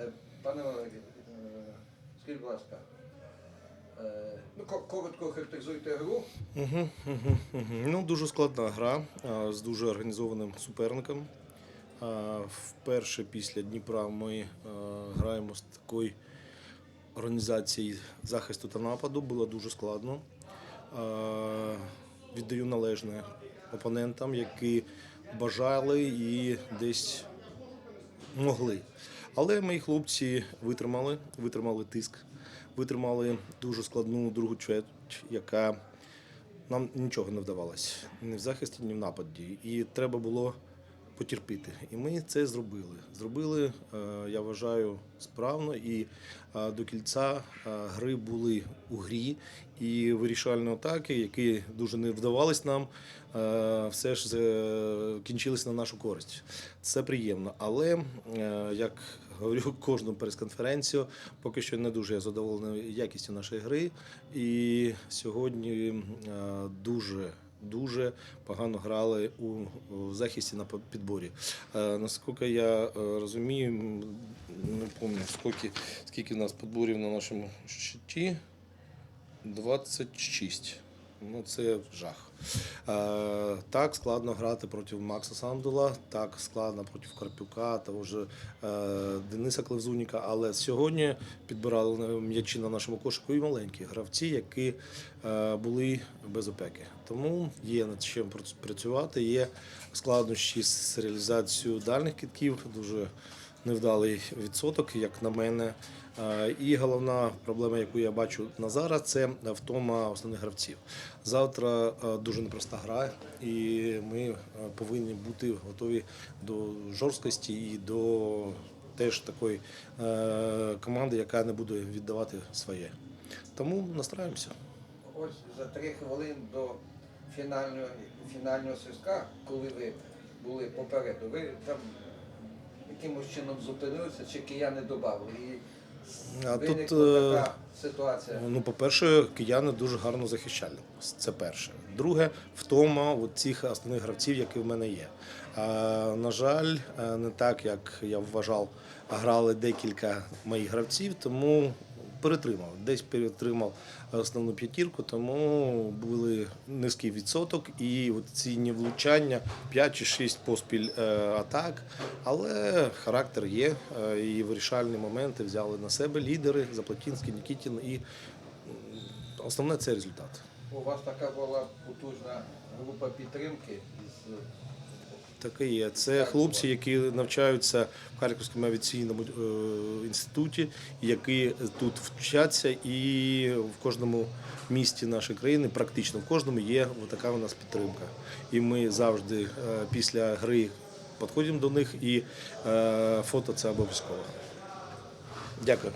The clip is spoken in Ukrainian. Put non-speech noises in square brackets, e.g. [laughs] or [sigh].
Е, Пане Валерію, е, скажіть, будь ласка, е, ну, коротко характеризуйте гру. Ну, дуже складна гра з дуже організованим суперником. Вперше після Дніпра ми граємо з такою організацією захисту та нападу. Було дуже складно. Віддаю належне опонентам, які бажали і десь могли. Але мої хлопці витримали, витримали тиск, витримали дуже складну другу чверть, яка нам нічого не вдавалась ні в захисті, ні в нападі. І треба було потерпіти. І ми це зробили. Зробили, е, я вважаю, справно. І е, до кільця е, гри були у грі. І вирішальні атаки, які дуже не вдавались нам, все ж кінчились на нашу користь. Це приємно. Але як говорю [laughs] кожну прес-конференцію, поки що не дуже я задоволений якістю нашої гри. І сьогодні дуже. Дуже погано грали у, у захисті на підборі. Е, наскільки я е, розумію, не пам'ятаю, скільки, скільки в нас підборів на нашому щиті. 26. Ну, це жах. Е, так складно грати проти Макса Сандула, так складно проти Карпюка, того ж е, Дениса Клевзуніка. Але сьогодні підбирали м'ячі на нашому кошику і маленькі гравці, які е, були без опеки. Тому є над чим працювати. Є складнощі з реалізацією дальних китків. Дуже невдалий відсоток, як на мене. Е, І головна проблема, яку я бачу на зараз, це втома основних гравців. Завтра е, дуже непроста гра, і ми е, повинні бути готові до жорсткості і до теж такої команди, яка не буде віддавати своє. Тому настраємося. Ось за три хвилини до фінального, фінального свистка, коли ви були попереду, ви там якимось чином зупинилися, чи кияни додали. І А виникла тут, е, така ситуація. Ну, по-перше, кияни дуже гарно захищали. Це перше. Друге, втома от цих основних гравців, які в мене є. А, на жаль, е, не так, як я вважав, грали декілька моїх гравців, тому перетримав. Десь перетримав основну п'ятірку, тому були низький відсоток. І от ці невлучання 5 чи 6 поспіль е, атак. Але характер є, е, і вирішальні моменти взяли на себе лідери Заплатінський, Нікітін. І основне це результат. У вас така була потужна група підтримки із Таке є. Це хлопці, які навчаються в Харківському авіаційному е, інституті, які тут вчаться, і в кожному місті нашої країни, практично в кожному є така у нас підтримка. І ми завжди е, після гри підходимо до них, і е, фото це обов'язково. Дякую.